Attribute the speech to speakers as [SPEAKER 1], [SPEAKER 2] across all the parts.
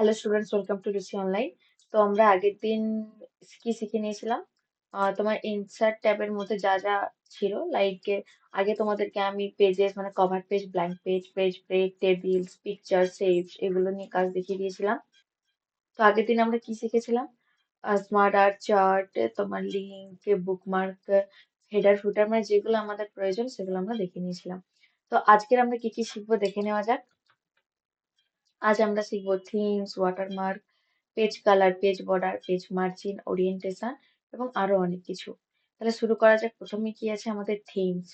[SPEAKER 1] Hello students welcome to Ruchi online তো আমরা আগের দিন কি শিখে নিয়েছিলাম? তোমার ইনসার্ট ট্যাবের মধ্যে যা যা ছিল লাইক আগে তোমাদেরকে আমি পেজেস মানে cover page blank page page break tables picture saves এগুলো নিয়ে কাজ দেখিয়ে দিয়েছিলাম। তো আগের দিন আমরা কি শিখেছিলাম? স্মার্ট আর্ট চার্ট তোমার লিঙ্ক বুকমার্ক হেডার ফুটার মানে যেগুলো আমাদের প্রয়োজন সেগুলো আমরা দেখে নিয়েছিলাম। তো আজকের আমরা কি কি শিখব দেখে নেওয়া যাক। আজ আমরা শিখব themes watermark page colour page border page margin orientation এবং আরও অনেক কিছু। তাহলে শুরু করা যাক। প্রথমে কি আছে আমাদের থিমস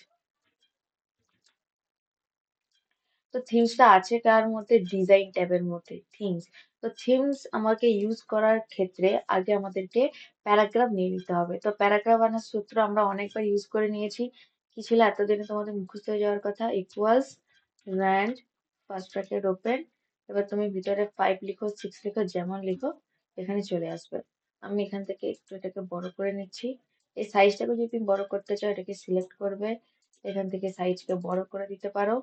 [SPEAKER 1] তো থিমসটা আছে কার মধ্যে? ডিজাইন ট্যাবের মধ্যে থিমস তো থিমস আমাকে ইউজ করার ক্ষেত্রে আগে আমাদেরকে প্যারাগ্রাফ নিয়ে নিতে হবে। তো প্যারাগ্রাফ আনার সূত্র আমরা অনেকবার ইউজ করে নিয়েছি। কি ছিল? এতদিনে তোমাদের মুখস্থ হয়ে যাওয়ার কথা। Equals rand first bracket open এবার তুমি ভিতরে ফাইভ লিখো সিক্স লিখো, যেমন লিখো, এখানে চলে আসবে। আমি এখান থেকে একটু এটাকে বড় করে নিচ্ছি। এই সাইজটাকে যদি তুমি বড় করতে চাও, এটাকে সিলেক্ট করবে। এখান থেকে সাইজকে বড় করে দিতে পারো।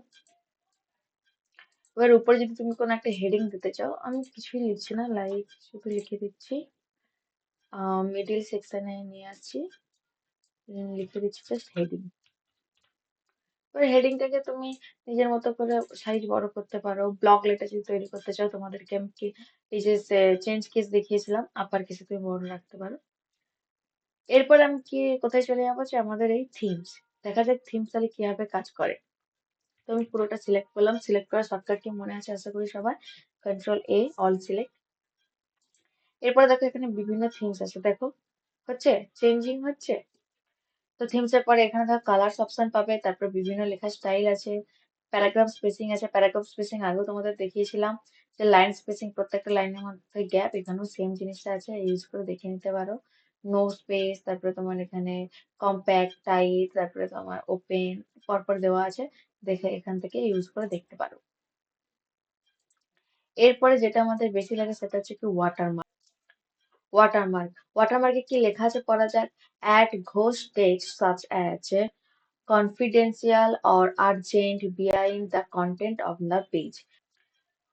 [SPEAKER 1] এবার উপরে যদি তুমি কোনো একটা হেডিং দিতে চাও, আমি কিছুই লিখছি না লাইক শুধু লিখে দিচ্ছি। মিডিল সেকশানে নিয়ে আসছি। লিখে দিচ্ছি জাস্ট হেডিং এবার হেডিংটাকে তুমি নিজের মতো করে সাইজ বড় করতে পারো। ব্লক লেটার যদি তৈরি করতে চাও, তোমাদেরকে আমি কি এই যে চেঞ্জ কেস দেখিয়েছিলাম আপার কেসে তুমি বড় রাখতে পারো। এরপর আমি কি কোথায় চলে যাব? যে আমাদের এই থিমস দেখা যাক থিমস তাহলে কীভাবে কাজ করে। তো আমি পুরোটা সিলেক্ট করলাম। সিলেক্ট করার শর্টকাট কি মনে আছে আশা করি সবার কন্ট্রোল এ অল সিলেক্ট এরপর দেখো এখানে বিভিন্ন থিমস আছে। দেখো, হচ্ছে চেঞ্জিং হচ্ছে তো থিমস এর পরে এখানে দেখো কালার্স অপশন পাবে, তারপর বিভিন্ন লেখার স্টাইল আছে প্যারাগ্রাফ স্পেসিং আছে প্যারাগ্রাফ স্পেসিং আগেও তোমাদের দেখিয়েছিলাম, যে লাইন স্পেসিং প্রত্যেকটা লাইনের মধ্যে গ্যাপ এখানেও সেম জিনিসটা আছে ইউজ করে দেখে নিতে পারো। নো স্পেস তারপরে তোমার এখানে কম্প্যাক্ট টাইট তারপরে তোমার ওপেন পরপর দেওয়া আছে, দেখে এখান থেকে ইউজ করে দেখতে পারো। এরপরে যেটা আমাদের বেশি লাগে সেটা হচ্ছে কি ওয়াটারমার্ক ওয়াটারমার্ক ওয়াটারমার্কে কি লেখা আছে পড়া যাক? At Ghosh text such as confidential or urgent behind the content of the page.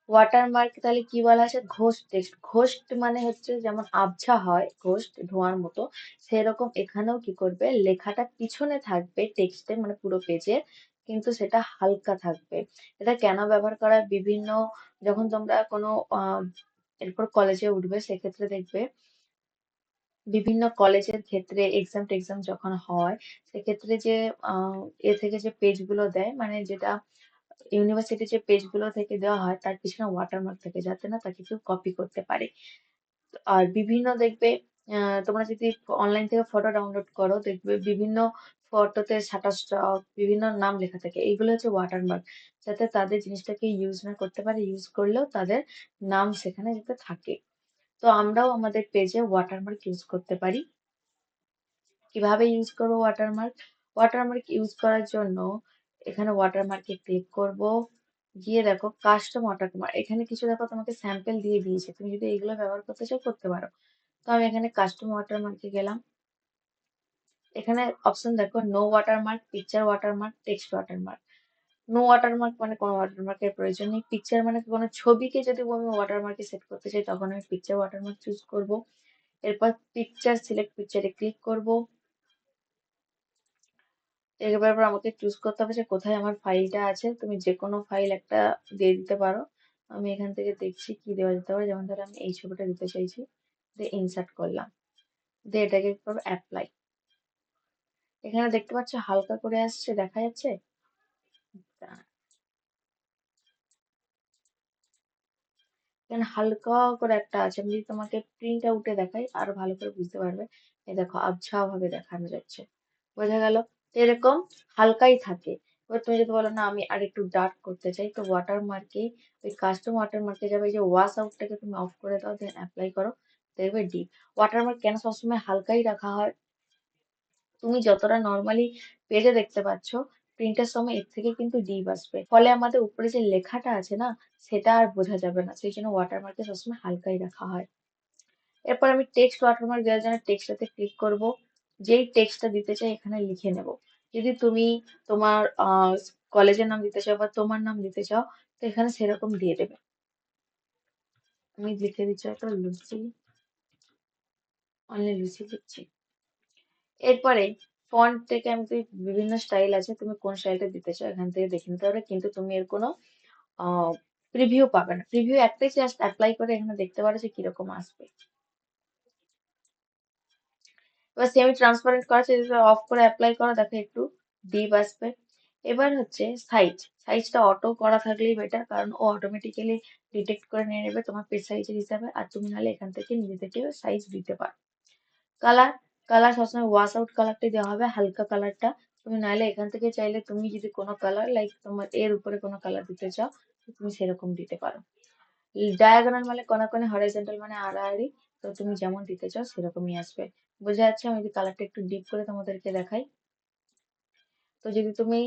[SPEAKER 1] Watermark তাহলে কি বলা আছে? ঘোস্ট টেক্সট ঘোস্ট মানে হচ্ছে যেমন আবছা হয় ঘোস্ট ধোঁয়ার মতো, সেরকম এখানেও কি করবে? লেখাটা পিছনে থাকবে টেক্সটে মানে পুরো পেজে কিন্তু সেটা হালকা থাকবে। এটা কেন ব্যবহার করা বিভিন্ন, যখন তোমরা কোনো এরপর কলেজে উঠবে, সেক্ষেত্রে দেখবে বিভিন্ন কলেজের ক্ষেত্রে এক্সাম টেক্সাম যখন হয় সেক্ষেত্রে যে আহ এ থেকে যে পেজগুলো দেয় মানে যেটা ইউনিভার্সিটি যে পেজগুলো থেকে দেওয়া হয় তার পিছনে ওয়াটারমার্ক থাকে যাতে না তাকে কেউ কপি করতে পারে। আর বিভিন্ন দেখবে আহ, তোমরা যদি অনলাইন থেকে ফটো ডাউনলোড করো দেখবে বিভিন্ন ফটোতে স্টক বিভিন্ন নাম লেখা থাকে এইগুলো হচ্ছে ওয়াটারমার্ক যাতে তাদের জিনিসটাকে ইউজ না করতে পারে ইউজ করলেও তাদের নাম সেখানে যাতে থাকে। তো আমরাও আমাদের পেজে ওয়াটারমার্ক ইউজ করতে পারি। কীভাবে ইউজ করব ওয়াটারমার্ক ওয়াটারমার্ক ইউজ করার জন্য এখানে ওয়াটারমার্কে ক্লিক করব। গিয়ে দেখো কাস্টম ওয়াটারমার্ক এখানে কিছু দেখো তোমাকে স্যাম্পেল দিয়ে দিয়েছে। তুমি যদি এগুলো ব্যবহার করতে চাও, করতে পারো। তো আমি এখানে কাস্টম ওয়াটারমার্কে গেলাম। এখানে অপশন দেখো no watermark picture watermark text watermark no watermark মানে কোনো ওয়াটারমার্কের প্রয়োজন নেই। পিকচার মানে কোনো ছবিকে যদি আমি ওয়াটারমার্কে সেট করতে চাই, তখন আমি পিকচার ওয়াটারমার্ক চুজ করব। এরপর পিকচার সিলেক্ট পিকচারে ক্লিক করব। এবার পর আমাকে চুজ করতে হবে যে কোথায় আমার ফাইলটা আছে। তুমি যে কোনো ফাইল একটা দিয়ে দিতে পারো। আমি এখান থেকে দেখছি কি দেওয়া যেতে পারে। যেমন ধরো আমি এই ছবিটা দিতে চাইছি, দিয়ে ইনসার্ট করলাম। দিয়ে এটাকে করব অ্যাপ্লাই এখানে দেখতে পাচ্ছ হালকা করে আসছে, দেখা যাচ্ছে? এখানে হালকা করে একটা আছে। আমি যদি তোমাকে প্রিন্ট আউটে দেখাই, আরও ভালো করে বুঝতে পারবে। এই দেখো আবছা ভাবে দেখানো যাচ্ছে। বোঝা গেল? এরকম হালকাই থাকে। এবার তুমি যদি বলো, না, আমি আর একটু ডার্ক করতে চাই, তো ওয়াটার মার্কে ওই কাস্টম ওয়াটার মার্কে যাবে। এই যে ওয়াশ আউটটাকে তুমি অফ করে দাও দেন অ্যাপ্লাই করো। দেখবে ডিপ ওয়াটার মার্ক কেন সবসময় হালকাই রাখা হয়? তুমি যতটা নর্মালি পেজে দেখতে পাচ্ছ প্রিন্টের সময় এর থেকে কিন্তু ডিপ আসবে। ফলে আমাদের উপরে যে লেখাটা আছে না, সেটা আর বোঝা যাবে না। সেই জন্য ওয়াটারমার্কে সবসময় হালকাই রাখা হয়। এরপর আমি টেক্সট ওয়াটারমার্ক দেওয়ার জন্য টেক্সটটাতে ক্লিক করব। যেই টেক্সটটা দিতে চাই এখানে লিখে নেব। যদি তুমি তোমার কলেজের নাম দিতে চাও বা তোমার নাম দিতে চাও, তো এখানে সেরকম দিয়ে দেবে। আমি লিখে দিচ্ছি হয়তো লুচি অনলি লুচি লিখছি। এরপরে ফন্ট থেকে আমি বিভিন্ন স্টাইল আছে, তুমি কোন স্টাইলটা দিতে চাও, এখান থেকে দেখে নিতে পারবে। কিন্তু তুমি এর কোনো প্রিভিউ পাবে না। প্রিভিউ একটাই জাস্ট অ্যাপ্লাই করে এখানে দেখতে পারো যে কীরকম আসবে। এবার সেমি ট্রান্সপারেন্ট করা আছে অফ করে অ্যাপ্লাই করো। দেখো একটু ডিপ আসবে। এবার হচ্ছে সাইজ সাইজটা অটো করা থাকলেই বেটার কারণ ও অটোমেটিক্যালি ডিটেক্ট করে নিয়ে নেবে তোমার পেজ সাইজের হিসাবে, আর তুমি নাহলে এখান থেকে নিজে থেকে সাইজ দিতে পারো। কালার কালার সবসময় ওয়াশ আউট কালারটাই দেওয়া হবে, হালকা কালারটা তুমি নাহলে এখান থেকে চাইলে তুমি যদি কোনো কালার লাইক তোমার এর উপরে কোনো কালার দিতে চাও, তুমি সেরকম দিতে পারো। ডায়াগোনাল মানে কোনাকোনে হরাইজন্টাল মানে আড়াআড়ি, তো তুমি যেমন দিতে চাও সেরকমই আসবে। বোঝা যাচ্ছে আমি যদি কালারটা একটু ডিপ করে তোমাদেরকে দেখাই। তো যদি তুমি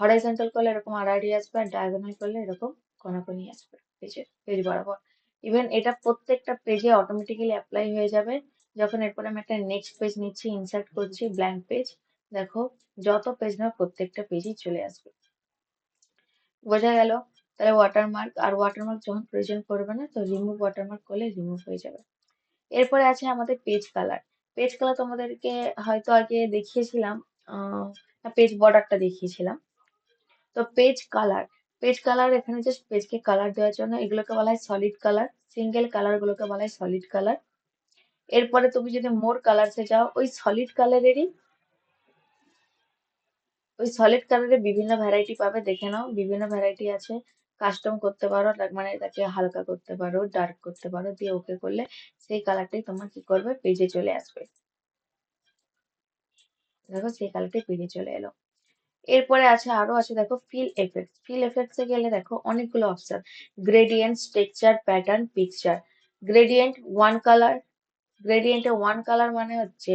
[SPEAKER 1] হরাইজন্টাল করলে এরকম আড়াআড়ি আসবে আর ডায়াগোনাল করলে এরকম কোনাকোনি আসবে। পেজে পেজ বরাবর। ইভেন এটা প্রত্যেকটা পেজে অটোমেটিক্যালি অ্যাপ্লাই হয়ে যাবে। যখন এরপরে আমি একটা নেক্সট পেজ নিচ্ছি ইনসার্ট করছি ব্ল্যাঙ্ক পেজ দেখো, যত পেজ নাও প্রত্যেকটা পেজই চলে আসবে। বোঝা গেল? তাহলে ওয়াটারমার্ক আর ওয়াটারমার্ক যখন প্রয়োজন পড়বে না, তো রিমুভ ওয়াটারমার্ক করলে রিমুভ হয়ে যাবে। এরপরে আছে আমাদের পেজ কালার পেজ কালার তোমাদেরকে হয়তো আগে দেখিয়েছিলাম পেজ বর্ডারটা দেখিয়েছিলাম। তো পেজ কালার পেজ কালার এখানে জাস্ট পেজকে কালার দেওয়ার জন্য এগুলোকে বলা হয় সলিড কালার সিঙ্গেল কালার গুলোকে বলা হয় সলিড কালার এরপরে তুমি যদি মোর কালারসে যাও, ওই সলিড কালারেরই ওই সলিড কালারের বিভিন্ন ভ্যারাইটি পাবে, দেখে নাও, বিভিন্ন ভ্যারাইটি আছে। কাস্টম করতে পারো মানে তাকে হালকা করতে পারো ডার্ক করতে পারো, দিয়ে ওকে করলে সেই কালারটাই তোমার কি করবে? পেজে চলে আসবে। দেখো সেই কালারটাই পেজে চলে এলো। এরপরে আছে, আরও আছে, দেখো ফিল এফেক্ট ফিল এফেক্টস এ গেলে দেখো অনেকগুলো option gradient structure pattern picture gradient one colour গ্রেডিয়েন্টে one colour মানে হচ্ছে,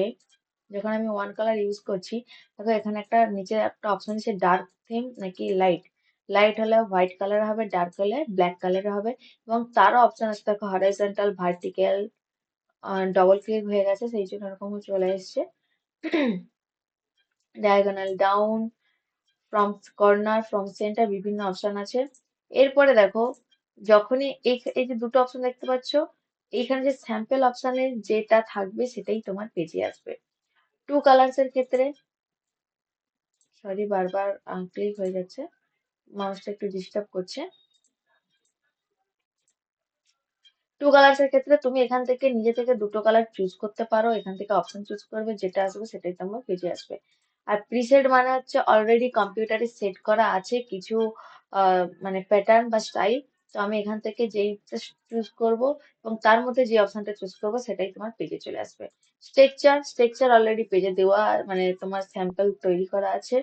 [SPEAKER 1] যখন আমি ওয়ান কালার ইউজ করছি, দেখো এখানে একটা নিচে একটা অপশন আছে ডার্ক থিম নাকি লাইট লাইট হলে হোয়াইট কালার হবে ডার্ক হলে ব্ল্যাক কালার হবে এবং তারও অপশন আছে দেখো হরাইজন্টাল ভার্টিক্যাল ডবল ক্লিক হয়ে গেছে, সেই জন্য এরকম চলে এসছে। Diagonal down from corner from centre বিভিন্ন অপশন আছে। এরপরে দেখো, যখনই এই যে দুটো অপশন দেখতে পাচ্ছ এইখানে যে স্যাম্পল অপশানে যেটা থাকবে সেটাই তোমার পেজে আসবে। টু কালার্স এর ক্ষেত্রে সরি বারবার ক্লিক হয়ে যাচ্ছে মাউসটা একটু ডিস্টার্ব করছে। টু কালার্স এর ক্ষেত্রে তুমি এখান থেকে নিজে থেকে দুটো কালার চুজ করতে পারো, এখান থেকে অপশন চুজ করবে, যেটা আসবে সেটাই তোমার পেজে আসবে। আর প্রিসেট মানে হচ্ছে অলরেডি কম্পিউটারে সেট করা আছে কিছু মানে প্যাটার্ন বা স্টাইল তো আমি এখান থেকে যেই চুজ করব এবং তার মধ্যে যে অপশনটা চুজ করব সেটাই তোমার পেজে চলে আসবে। স্ট্রাকচার স্ট্রাকচার অলরেডি পেজে দেওয়া মানে তোমার স্যাম্পল তৈরি করা আছে।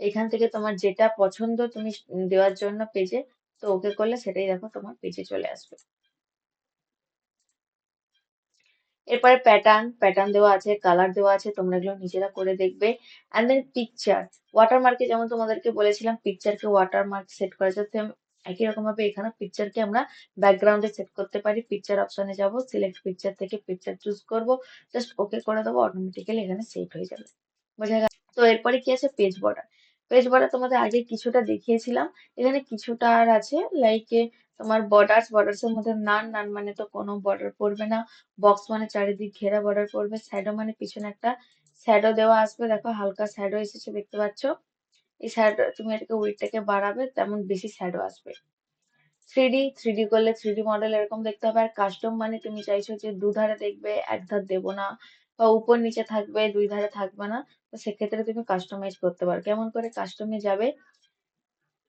[SPEAKER 1] এখান থেকে তোমার যেটা পছন্দ তুমি দেওয়ার জন্য পেজে তো ওকে করলে সেটাই দেখো তোমার পেজে চলে আসবে। এরপরে প্যাটার্ন প্যাটার্ন দেওয়া আছে কালার দেওয়া আছে, তোমরা এগুলো নিজেরা করে দেখবে। অ্যান্ড দেন পিকচার ওয়াটারমার্কে যেমন তোমাদেরকে বলেছিলাম পিকচারকে ওয়াটারমার্ক সেট করা যাতে একই রকম ভাবে এখানে পিকচারকে আমরা ব্যাকগ্রাউন্ডে সেট করতে পারি। পিকচার অপশনে যাব সিলেক্ট পিকচার থেকে পিকচার চুজ করব জাস্ট ওকে করে দেবো অটোমেটিক্যালি এখানে সেট হয়ে যাবে। বোঝা গেল? তো এরপরে কি আছে? পেজ বর্ডার পেজ বর্ডার তোমাদের আগে কিছুটা দেখিয়েছিলাম। এখানে কিছুটা আর আছে লাইক তোমার বর্ডার্স বর্ডার্স এর মধ্যে নান নান মানে তো কোনো বর্ডার পড়বে না। বক্স মানে চারিদিক ঘেরা বর্ডার পড়বে। শ্যাডো মানে পিছনে একটা শ্যাডো দেওয়া আসবে। দেখো হালকা শ্যাডো এসেছে, দেখতে পাচ্ছ? এই শ্যাডো তুমি এটাকে উইডটাকে বাড়াবে, তেমন বেশি শ্যাডো আসবে। থ্রি ডি থ্রি ডি করলে থ্রি ডি মডেল এরকম দেখতে হবে। আর কাস্টম মানে তুমি চাইছো যে দুধারে দেখবে, এক ধার দেবো না, বা উপর নিচে থাকবে, দুই ধারে থাকবে না, তো সেক্ষেত্রে তুমি কাস্টমাইজ করতে পারো। কেমন করে কাস্টমে যাবে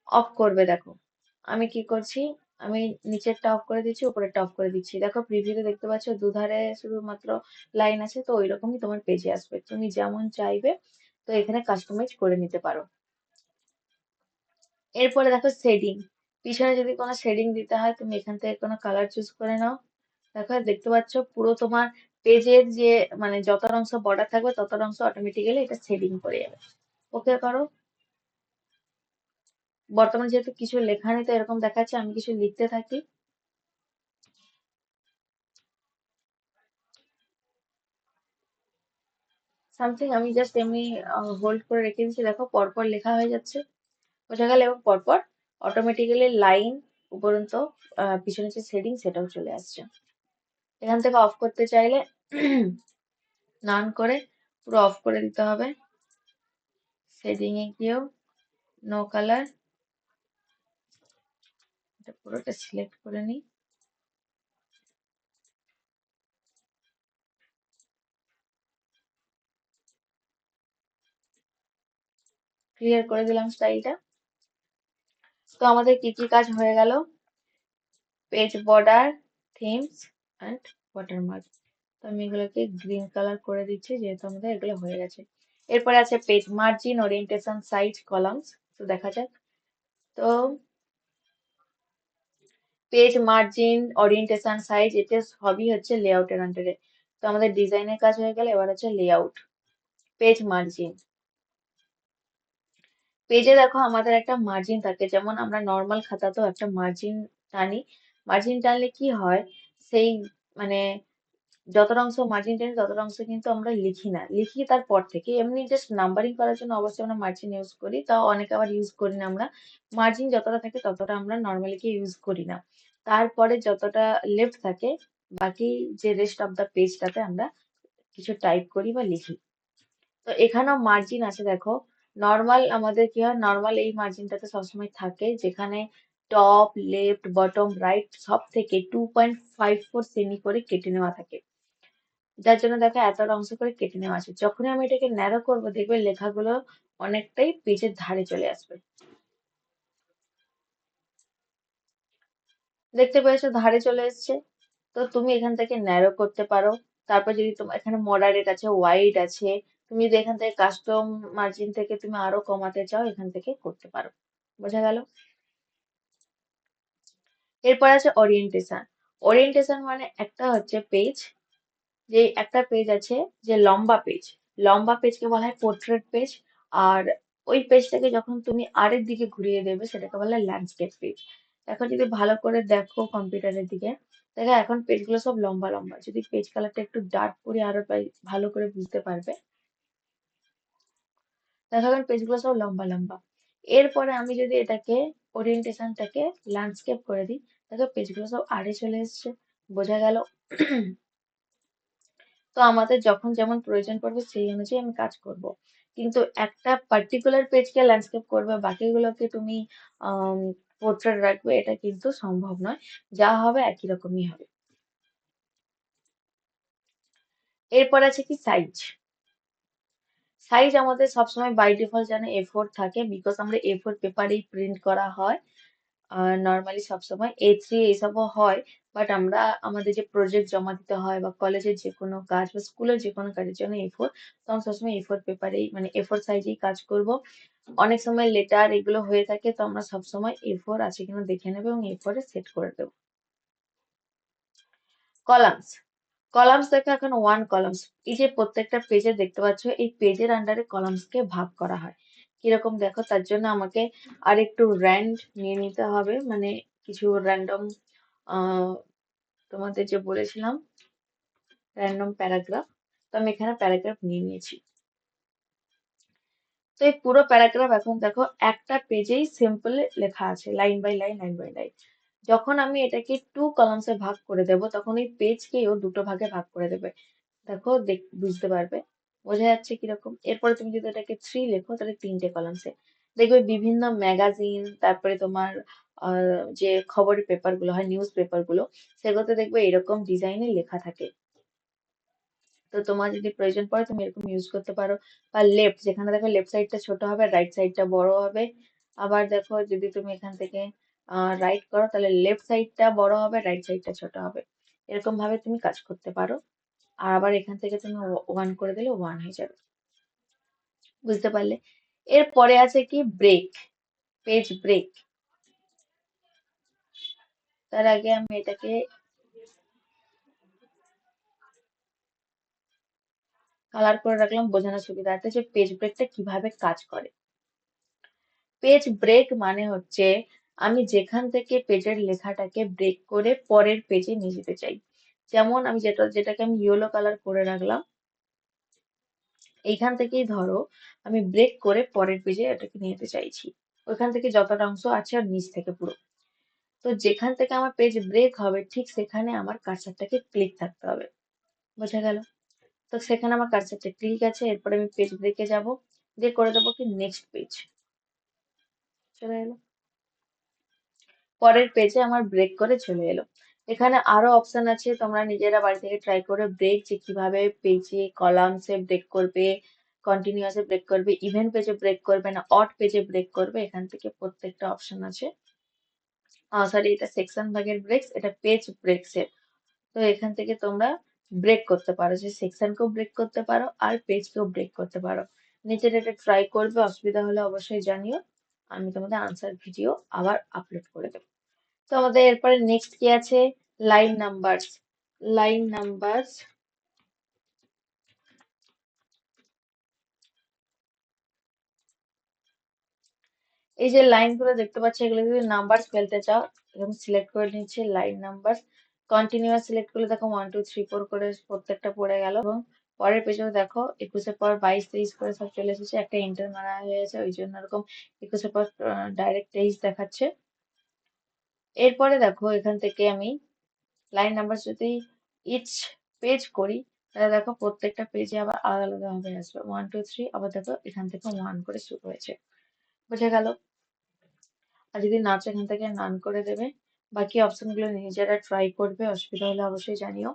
[SPEAKER 1] অফ করবে দেখো। আমি কি করছি, আমি নিচেরটা অফ করে দিচ্ছি, উপরেরটা অফ করে দিচ্ছি। দেখো প্রিভিউতে দেখতে পাচ্ছ দুধারে শুধুমাত্র লাইন আছে, তো ওই রকমই তোমার পেজে আসবে। তুমি যেমন চাইবে, তো এখানে কাস্টমাইজ করে নিতে পারো। এরপরে দেখো শেডিং পিছনে যদি কোনো শেডিং দিতে হয়, তুমি এখান থেকে কোনো কালার চুজ করে নাও। দেখো, দেখতে পাচ্ছ পুরো তোমার পেজের যে মানে যত অংশ বর্ডার থাকবে তত অংশ অটোমেটিক্যালি এটা শেডিং করে যাবে। ওকে করো। বর্তমানে যেহেতু কিছু লেখা নেই, তো এরকম দেখাচ্ছে, আমি কিছু লিখতে থাকি। সামথিং আমি জাস্ট এমনি হোল্ড করে রেখে দিচ্ছি। দেখো, পরপর লেখা হয়ে যাচ্ছে। বোঝা গেল এবং পরপর অটোমেটিক্যালি লাইন উপরন্ত পিছনে যে শেডিং সেটাও চলে আসছে। এখান থেকে অফ করতে চাইলে নান করে, পুরো অফ করে দিতে হবে। শেডিং এ গিয়েও নো কালার এটা পুরোটা সিলেক্ট করে নিই। ক্লিয়ার করে দিলাম স্টাইলটা তো আমাদের কি কি কাজ হয়ে গেল? Page border themes and watermark তো আমি এগুলোকে গ্রিন কালার করে দিচ্ছি, যেহেতু আমাদের এগুলো হয়ে গেছে। এরপরে আছে page margin orientation size columns তো দেখা যাক। তো পেজ মার্জিন ওরিয়েন্টেশন সাইজ এতে সবই হচ্ছে লেআউটের আন্ডারে তো আমাদের ডিজাইনের কাজ হয়ে গেলে, এবার হচ্ছে লেআউট পেজ মার্জিন পেজে দেখো আমাদের একটা মার্জিন থাকে, যেমন আমরা নর্মাল খাতাতেও একটা মার্জিন টানি। মার্জিন টানলে কি হয়? সেই মানে যতটা অংশ মার্জিন টানি, ততটা অংশ কিন্তু আমরা লিখি না। লিখি তারপর থেকে। এমনি জাস্ট নাম্বারিং করার জন্য অবশ্যই আমরা মার্জিন ইউজ করি, তাও অনেকে আবার ইউজ করি না আমরা। মার্জিন যতটা থাকে ততটা আমরা নর্মালি কি ইউজ করি না। তারপরে যতটা লেফট থাকে, বাকি যে রেস্ট অফ দ্য পেজটাতে আমরা কিছু টাইপ করি বা লিখি। তো এখানেও মার্জিন আছে দেখো। নর্মাল আমাদের কি হয়? নর্মাল এই মার্জিনটাতে সবসময় থাকে, যেখানে টপ লেফট বটম রাইট সব থেকে two point five four cm করে কেটে নেওয়া থাকে। যার জন্য দেখো এতটা অংশ করে কেটে নেওয়া আছে। যখনই আমি এটাকে ন্যারো করব, দেখবে লেখাগুলো অনেকটাই পেজের ধারে চলে আসবে। দেখতে পেয়েছ? ধারে চলে এসছে। তো তুমি এখান থেকে ন্যারো করতে পারো। তারপর যদি তোমার এখানে মডারেট আছে ওয়াইড আছে তুমি যদি এখান থেকে কাস্টম মার্জিন থেকে তুমি আরও কমাতে চাও, এখান থেকে করতে পারো। বোঝা গেল? এরপর আছে ওরিয়েন্টেশন ওরিয়েন্টেশন মানে একটা হচ্ছে পেজ যে একটা পেজ আছে যে লম্বা পেজ লম্বা পেজকে বলা হয় পোর্ট্রেট পেজ আর ওই পেজটাকে যখন তুমি আরের দিকে ঘুরিয়ে দেবে, সেটাকে বলা হয় ল্যান্ডস্কেপ পেজ এখন যদি ভালো করে দেখো কম্পিউটারের দিকে, দেখো এখন পেজগুলো সব লম্বা লম্বা। যদি পেজ কালারটা একটু ডার্ক করে আরও ভালো করে বুঝতে পারবে দেখো এখন পেজগুলো সব লম্বা লম্বা। এরপরে আমি যদি এটাকে ওরিয়েন্টেশনটাকে ল্যান্ডস্কেপ করে দিই দেখো পেজগুলো সব আড়ে চলে এসছে, বোঝা গেল। তো আমাদের যখন যেমন প্রয়োজন পড়বে, সেই অনুযায়ী আমি কাজ করব। কিন্তু একটা পার্টিকুলার পেজকে ল্যান্ডস্কেপ করবে, বাকিগুলোকে তুমি পোর্ট্রেট রাখবে, এটা কিন্তু সম্ভব নয়। যা হবে একই রকমই হবে। এরপর আছে কি সাইজ সাইজ আমাদের সবসময় বাই ডিফল্ট জানে এ ফোর থাকে বিকজ আমরা এ ফোর পেপারেই প্রিন্ট করা হয়। নর্মালি সবসময় এ থ্রি এইসবও হয় বাট আমরা আমাদের যে প্রজেক্ট জমা দিতে হয় বা কলেজের যে কোনো কাজ বা স্কুলের যে কোনো কাজের জন্য এ ফোর তো আমরা সবসময় এ ফোর পেপারেই মানে এ ফোর সাইজেই কাজ করব। অনেক সময় লেটার এগুলো হয়ে থাকে, তো আমরা সবসময় এ ফোর আছে কিনা দেখে নেব এবং এ ফোরে সেট করে দেবো। কলামস কলামস দেখো, এখন ওয়ান কলামস এই যে প্রত্যেকটা পেজে দেখতে পাচ্ছ, এই পেজের আন্ডারে কলামসকে ভাগ করা হয়। কীরকম দেখো, তার জন্য আমাকে আর একটু র্যান্ড নিয়ে নিতে হবে। মানে কিছু র্যান্ডম তোমাদের যে বলেছিলাম র্যান্ডম প্যারাগ্রাফ তো আমি এখানে প্যারাগ্রাফ নিয়ে নিয়েছি। তো এই পুরো প্যারাগ্রাফ এখন দেখো, একটা পেজেই সিম্পল লেখা আছে line by line line by line যখন আমি এটাকে টু কলামসে ভাগ করে দেব, তখন এই পেজকেও দুটো ভাগে ভাগ করে দেবে। দেখো বুঝতে পারবে? বোঝা যাচ্ছে কীরকম? এরপরে তুমি যদি এটাকে থ্রি লেখো, তাহলে তিনটে কলামসে দেখবে বিভিন্ন ম্যাগাজিন তারপরে তোমার যে খবরের পেপারগুলো হয় নিউজ পেপারগুলো সেগুলোতে দেখবে এরকম ডিজাইনে লেখা থাকে। তো তোমার যদি প্রয়োজন পড়ে, তুমি এরকম ইউজ করতে পারো। বা লেফট যেখানে দেখো লেফট সাইডটা ছোট হবে রাইট সাইডটা বড় হবে। আবার দেখো, যদি তুমি এখান থেকে রাইট করো, তাহলে লেফট সাইডটা বড় হবে রাইট সাইডটা ছোট হবে। এরকম ভাবে তুমি কাজ করতে পারো। আর আবার এখান থেকে তুমি ওয়ান করে দিলে ওয়ান হয়ে যাবে। বুঝতে পারলে? এরপরে আছে কি? ব্রেক পেজ ব্রেক তার আগে আমি এটাকে কালার করে রাখলাম, বোঝানোর সুবিধার্থে যে পেজ ব্রেকটা কীভাবে কাজ করে। পেজ ব্রেক মানে হচ্ছে আমি যেখান থেকে পেজের লেখাটাকে ব্রেক করে পরের পেজে নিয়ে যেতে চাই। যেমন আমি যেটা, যেটাকে আমি ইয়েলো কালার করে রাখলাম এইখান থেকেই ধরো আমি ব্রেক করে পরের পেজে এটাকে নিয়ে যেতে চাইছি। ওইখান থেকে যতটা অংশ আছে আর নিচ থেকে পুরো। তো যেখান থেকে আমার পেজ ব্রেক হবে, ঠিক সেখানে আমার কার্সারটাকে ক্লিক থাকতে হবে। বোঝা গেল? তো সেখানে আমার কার্সারটা ক্লিক আছে, এরপরে আমি পেজ ব্রেকে যাব, দিয়ে করে দেবো কি নেক্সট পেজ চলে এলো। পরের পেজে আমার ব্রেক করে চলে এলো। এখানে আরও অপশন আছে, তোমরা নিজেরা বাড়ি থেকে ট্রাই করে ব্রেক যে কীভাবে পেজে কলামসে ব্রেক করবে কন্টিনিউয়াসে ব্রেক করবে ইভেন্ট পেজে ব্রেক করবে না অট পেজে ব্রেক করবে, এখান থেকে প্রত্যেকটা অপশন আছে। সরি এটা সেকশন ভাগের ব্রেকস এটা পেজ ব্রেকসের তো এখান থেকে তোমরা ব্রেক করতে পারো, যে সেকশনকেও ব্রেক করতে পারো আর পেজকেও ব্রেক করতে পারো। নিজের এটা ট্রাই করবে, অসুবিধা হলে অবশ্যই জানিও। আমি তোমাদের আনসার ভিডিও আবার আপলোড করে দেবো। তো আমাদের এরপরে নেক্সট কি আছে? লাইন নাম্বারস লাইন নাম্বারস এই যে লাইনগুলো দেখতে পাচ্ছ, এগুলো যদি নাম্বার ফেলতে চাও, এরকম সিলেক্ট করে নিচ্ছে লাইন নাম্বার কন্টিনিউয়াস সিলেক্ট করলে দেখো ওয়ান টু থ্রি ফোর করে প্রত্যেকটা পড়ে গেল এবং পরের পেজেও দেখো একুশের পর বাইশ, তেইশ করে সব চলে এসেছে, একটা ইন্টার মারা হয়ে গেছে, ওই জন্য এরকম একুশের পর ডাইরেক্ট তেইশ দেখাচ্ছে। এরপরে দেখো এখান থেকে আমি লাইন নাম্বার যদি ইচ পেজ করি, তাহলে দেখো প্রত্যেকটা পেজে আবার আলাদা আলাদা ভাবে আসবে। ওয়ান টু থ্রি আবার দেখো এখান থেকে ওয়ান করে শুরু হয়েছে। বুঝে গেল? আর যদি নাচ এখান থেকে নান করে দেবে, বাকি অপশনগুলো নিজেরা ট্রাই করবে, অসুবিধা হলে অবশ্যই জানিও।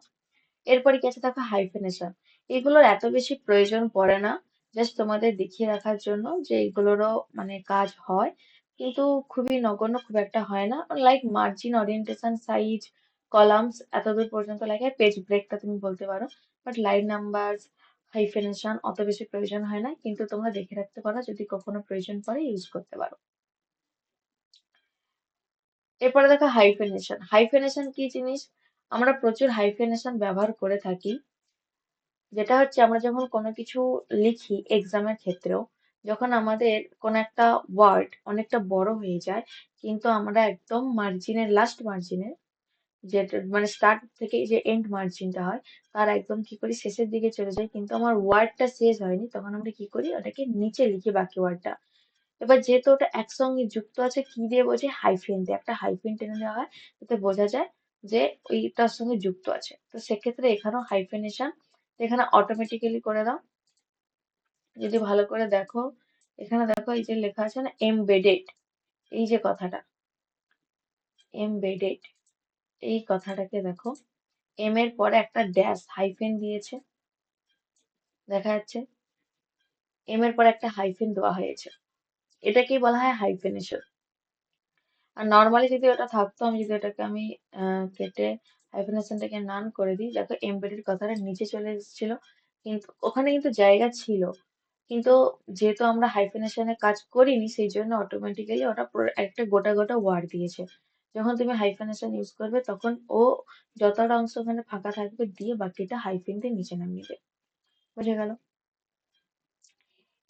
[SPEAKER 1] এরপরে কি আছে? দেখো হাইফেনেশন এগুলোর এত বেশি প্রয়োজন পড়ে না জাস্ট তোমাদের দেখিয়ে রাখার জন্য যে এগুলোরও মানে কাজ হয়। কিন্তু খুবই নগণ্য, খুব একটা হয় না। Like margin orientation size columns এতদূর পর্যন্ত লাগে পেজ ব্রেকটা তুমি বলতে পারো। বাট লাইন নাম্বার হাইফেনেশন অত বেশি প্রয়োজন হয় না। কিন্তু তোমরা দেখে রাখতে পারো, যদি কখনো প্রয়োজন পড়ে ইউজ করতে পারো। এরপরে দেখো হাইফেনেশন হাইফেনেশন কি জিনিস? আমরা প্রচুর হাইফেনেশন ব্যবহার করে থাকি। যেটা হচ্ছে আমরা যখন কোনো কিছু লিখি এক্সামের ক্ষেত্রেও যখন আমাদের কোনো একটা ওয়ার্ড অনেকটা বড় হয়ে যায়, কিন্তু আমরা একদম মার্জিনের লাস্ট মার্জিনের যেটা মানে স্টার্ট থেকে যে এন্ড মার্জিনটা হয়, তার একদম কি করি, শেষের দিকে চলে যায় কিন্তু আমার ওয়ার্ডটা শেষ হয়নি, তখন আমরা কি করি, ওটাকে নিচে লিখি বাকি ওয়ার্ডটা এবার যেহেতু ওটা একসঙ্গে যুক্ত আছে, কি দিয়ে বোঝে? হাইফেন দিয়ে। একটা হাইফেন টেনে দেওয়া হয় যাতে বোঝা যায় যে ওইটার সঙ্গে যুক্ত আছে। তো সেক্ষেত্রে এখানেও হাইফেনেশন এখানে অটোমেটিক্যালি করে দাও। যদি ভালো করে দেখো, এখানে দেখো এই যে লেখা আছে না এমবেডেড এই যে কথাটা এমবেডেড এই কথাটাকে দেখো এম এর পরে একটা ড্যাশ হাইফেন দিয়েছে, দেখা যাচ্ছে এম এর পরে একটা হাইফেন দেওয়া হয়েছে, এটাকেই বলা হয় হাইফেনেশন আর নর্মালি যদি ওটা থাকতো, আমি যদি ওটাকে আমি কেটে হাইফেনেশনটাকে নান করে দিই, দেখো এমবেডেড কথাটা নিচে চলে এসেছিল, কিন্তু ওখানে কিন্তু জায়গা ছিল কিন্তু যেহেতু আমরা হাইফেনেশনে কাজ করিনি সেই জন্য অটোমেটিক্যালি ওটা একটা গোটা গোটা ওয়ার্ড দিয়েছে। যখন তুমি হাইফেনেশন ইউজ করবে, তখন ও যতটা অংশ ওখানে ফাঁকা থাকবে, দিয়ে বাকিটা হাইফেন দিয়ে নিচে নামিয়ে দেবে। বুঝে গেল?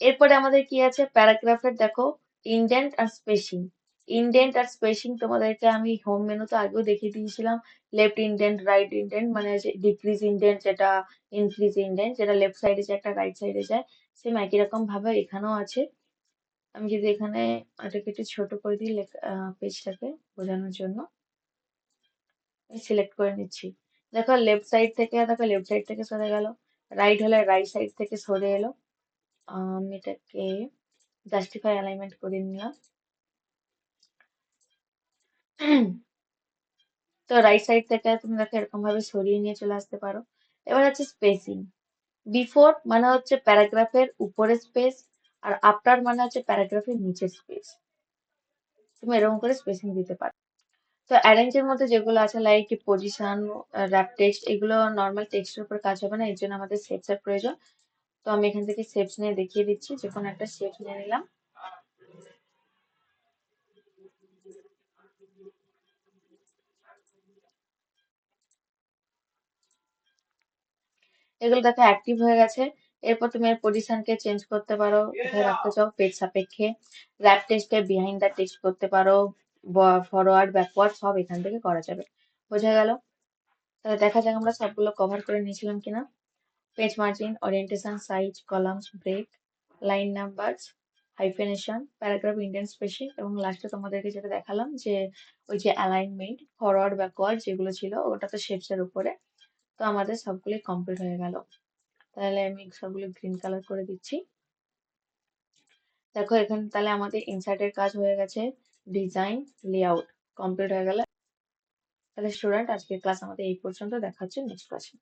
[SPEAKER 1] এরপরে আমাদের কি আছে? প্যারাগ্রাফের দেখো ইন্ডেন্ট আর স্পেসিং ইন্ডেন্ট আর স্পেসিং তোমাদেরকে আমি হোম মেনুতে আগেও দেখিয়ে দিয়েছিলাম। লেফট ইন্ডেন্ট রাইট ইন্ডেন্ট মানে ডিক্রিজ ইন্ডেন্ট যেটা ইনক্রিজ ইন্ডেন্ট যেটা লেফট সাইডে যায়, একটা রাইট সাইডে যায়। সেম একই রকম ভাবে এখানেও আছে। আমি যদি এখানে এটাকে একটু ছোট করে দিই পেজটাকে বোঝানোর জন্য। সিলেক্ট করে নিচ্ছি। দেখো লেফট সাইড থেকে, দেখো লেফট সাইড থেকে সরে গেল। রাইট হলে রাইট সাইড থেকে সরে এলো। আমি এটাকে জাস্টিফাই অ্যালাইনমেন্ট করে নিলাম। তো রাইট সাইড থেকে তুমি দেখো এরকম ভাবে সরিয়ে নিয়ে চলে আসতে পারো। এবার হচ্ছে স্পেসিং বিফোর মানে হচ্ছে প্যারাগ্রাফের উপরে স্পেস আর আফটার মানে হচ্ছে প্যারাগ্রাফের নিচে স্পেস তুমি এরকম করে স্পেসিং দিতে পারো। তো অ্যারেঞ্জের মধ্যে যেগুলো আছে লাইক পজিশন র্যাপ টেক্সট এগুলো নর্মাল টেক্সটের উপর কাজ হবে না, এর জন্য আমাদের শেপস এর প্রয়োজন। তো আমি এখান থেকে শেপস নিয়ে দেখিয়ে দিচ্ছি যে কোনো একটা শেপস নিয়ে নিলাম। এগুলো দেখো অ্যাক্টিভ হয়ে গেছে। এরপর তুমি এর পজিশনকে চেঞ্জ করতে পারো। কোথায় রাখতে চাও পেজ সাপেক্ষে। র্যাপ টেক্সটে বিহাইন্ড দ্য টেক্সট করতে পারো। ফরওয়ার্ড ব্যাকওয়ার্ড সব এখান থেকে করা যাবে। বোঝা গেল? তাহলে দেখা যাক আমরা সবগুলো কভার করে নিয়েছিলাম কিনা। Page margin orientation size columns break line numbers hyphenation paragraph Indian spacing এবং লাস্টে তোমাদেরকে যেটা দেখালাম যে ওই যে অ্যালাইনমেন্ট ফরওয়ার্ড ব্যাকওয়ার্ড যেগুলো ছিল ওটা তো শেপস এর উপরে তো আমাদের সবগুলি কমপ্লিট হয়ে গেল। তাহলে আমি সবগুলো গ্রিন কালার করে দিচ্ছি। দেখো এখানে তাহলে আমাদের ইনসার্টের কাজ হয়ে গেছে। ডিজাইন লেআউট কমপ্লিট হয়ে গেল। তাহলে স্টুডেন্ট আজকের ক্লাস আমাদের এই পর্যন্ত। দেখা হচ্ছে নেক্সট ক্লাসে